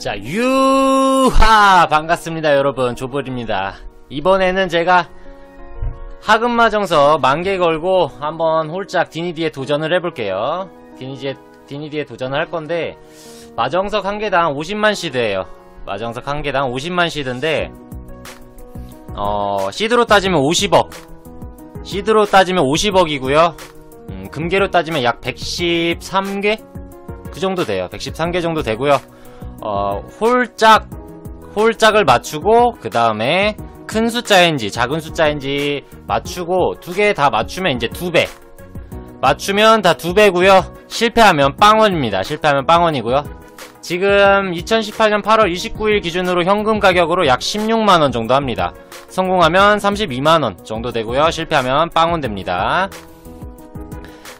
자, 유하! 반갑습니다, 여러분. 조벌입니다. 이번에는 제가 하금마정서 만개 걸고 한번 홀짝 디니디에 도전을 해볼게요. 디니디에, 디니디에 도전을 할 건데, 마정석 한 개당 50만 시드예요 마정석 한 개당 50만 시드인데, 어, 시드로 따지면 50억. 시드로 따지면 50억이고요. 음, 금괴로 따지면 약 113개? 그 정도 돼요. 113개 정도 되고요. 어, 홀짝, 홀짝을 맞추고, 그 다음에 큰 숫자인지 작은 숫자인지 맞추고, 두 개 다 맞추면 이제 두 배. 맞추면 다 두 배고요. 실패하면 빵원입니다. 실패하면 빵원이고요. 지금 2018년 8월 29일 기준으로 현금 가격으로 약 16만원 정도 합니다. 성공하면 32만원 정도 되고요. 실패하면 빵원 됩니다.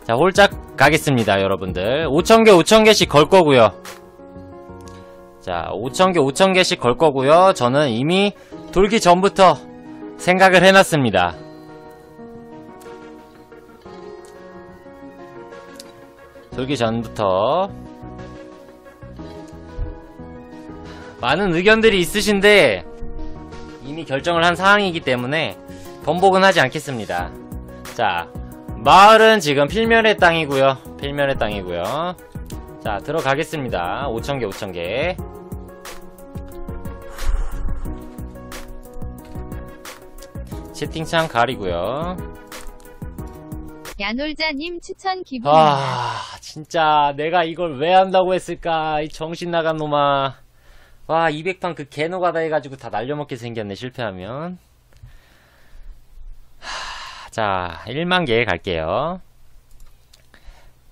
자, 홀짝 가겠습니다, 여러분들. 5,000개, 5,000개씩 걸 거고요. 자, 5,000개, 5,000개씩 걸 거고요. 저는 이미 돌기 전부터 생각을 해놨습니다. 돌기 전부터 많은 의견들이 있으신데 이미 결정을 한 사항이기 때문에 번복은 하지 않겠습니다. 자, 마을은 지금 필면의 땅이고요. 필면의 땅이고요. 자, 들어가겠습니다. 5,000개, 5,000개. 채팅창 가리고요. 야놀자님 추천 기분이야. 아, 진짜 내가 이걸 왜 한다고 했을까? 이 정신 나간 놈아. 와, 200판 그 개노가다 해가지고 다 날려먹게 생겼네, 실패하면. 하, 자, 1만 개 갈게요.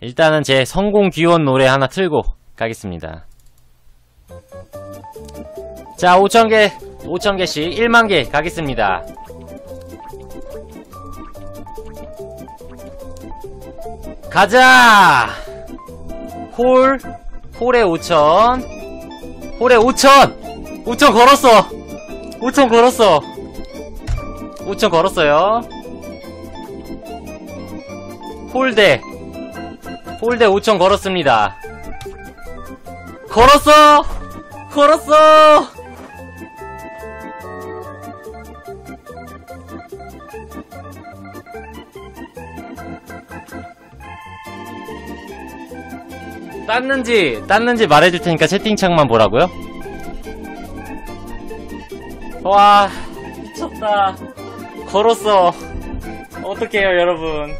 일단은 제 성공 귀원 노래 하나 틀고 가겠습니다. 자, 5,000개, 5,000개씩 1만 개 가겠습니다. 가자! 홀, 홀에 5천, 홀에 5천! 5천 걸었어! 5천 걸었어! 5천 걸었어요. 홀대, 홀대 5천 걸었습니다. 걸었어! 걸었어! 땄는지 땄는지 말해줄 테니까 채팅창만 보라고요? 와 미쳤다. 걸었어. 어떡해요 여러분.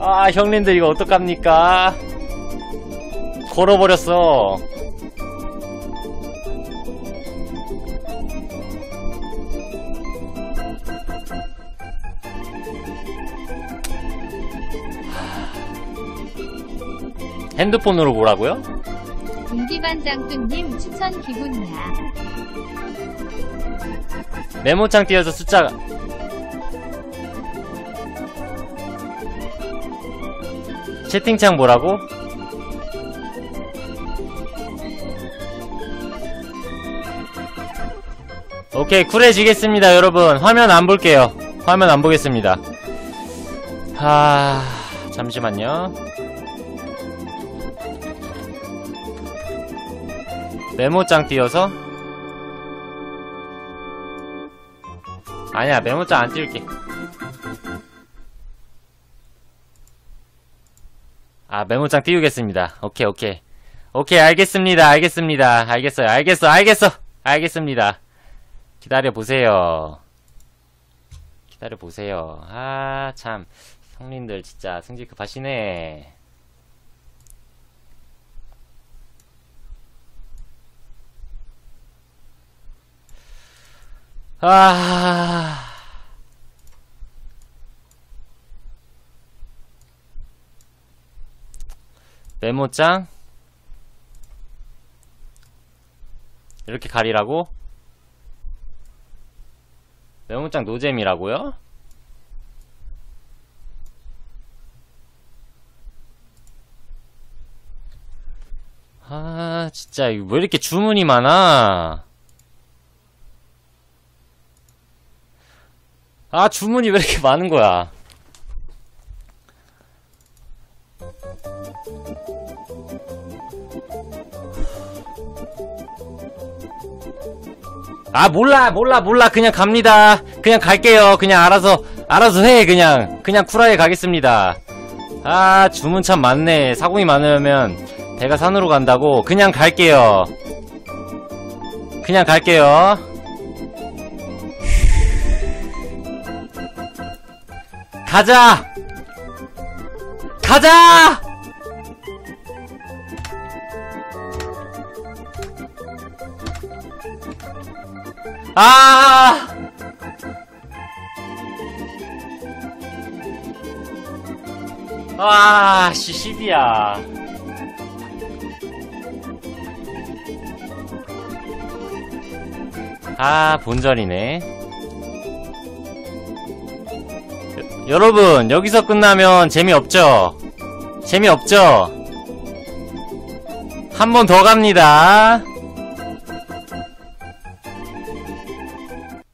아 형님들 이거 어떡합니까? 걸어버렸어 핸드폰으로 보라고요? 군기반장ጡ님 추천 기분이야. 메모창 띄어서 숫자가 채팅창 보라고? 오케이 쿨해지겠습니다 여러분 화면 안 볼게요 화면 안 보겠습니다 하... 잠시만요 메모장 띄어서? 아니야 메모장 안 띄울게. 아 메모장 띄우겠습니다. 오케이 오케이. 오케이 알겠습니다 알겠습니다. 알겠어요 알겠어 알겠어 알겠습니다. 기다려보세요. 기다려보세요. 아 참. 성린들 진짜 승질 급 하시네 아 메모장 이렇게 가리라고? 메모장 노잼이라고요? 아 진짜 왜 이렇게 주문이 많아 아 주문이 왜 이렇게 많은 거야? 아 몰라 몰라 몰라. 그냥 갑니다. 그냥 갈게요. 그냥 알아서 알아서 해 그냥. 그냥 쿨하게 가겠습니다. 아 주문 참 많네. 사공이 많으면 배가 산으로 간다고. 그냥 갈게요. 그냥 갈게요 가자 가자 아 아, 씨, 10이야. 아, 본전이네. 여, 여러분, 여기서 끝나면 재미없죠? 재미없죠? 한 번 더 갑니다.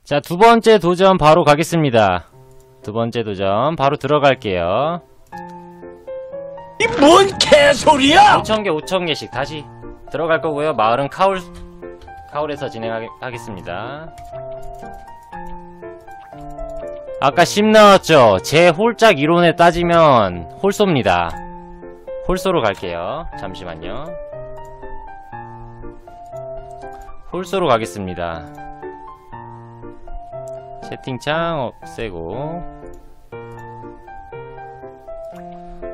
자, 두 번째 도전 바로 가겠습니다. 두 번째 도전 바로 들어갈게요. 이 뭔 개소리야! 5,000개, 5,000개씩 다시 들어갈 거고요. 마을은 카울, 카울에서 진행하겠습니다. 아까 10 나왔죠? 제 홀짝 이론에 따지면 홀소입니다. 홀소로 갈게요. 잠시만요. 홀소로 가겠습니다. 채팅창 없애고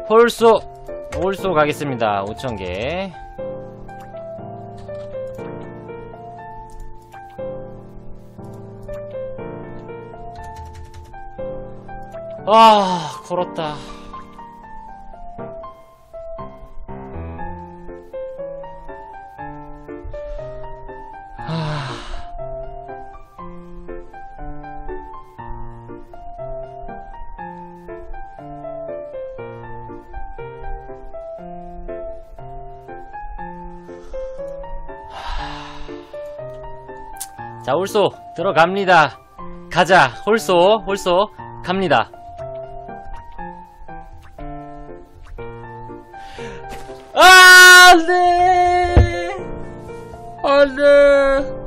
홀소 홀소 가겠습니다 5,000개 아 걸었다. 아. 자, 홀소 들어갑니다. 가자, 홀소, 홀소 갑니다. 아, 안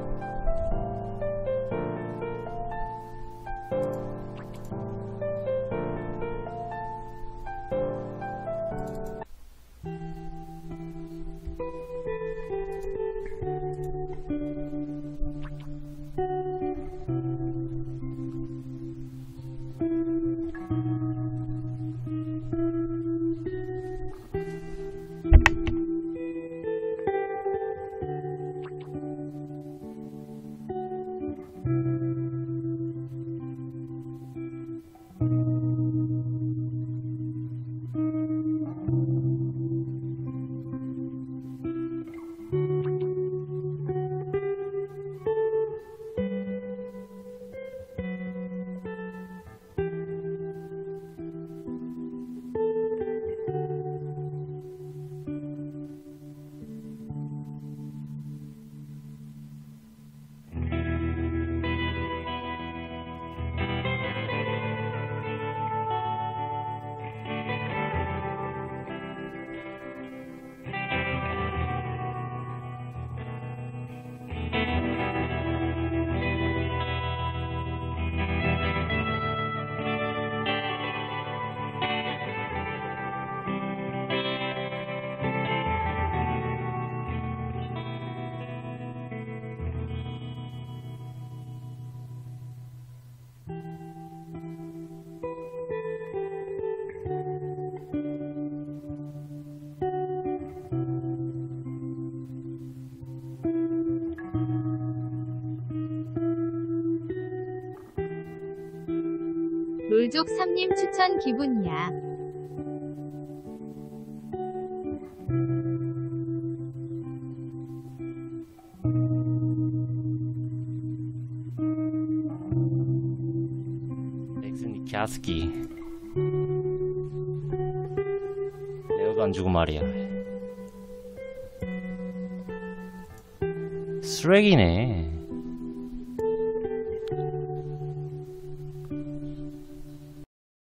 롤족 3님 추천 기분이야. 엑스니 갸스키. 레어도 안 주고 말이야. 쓰레기네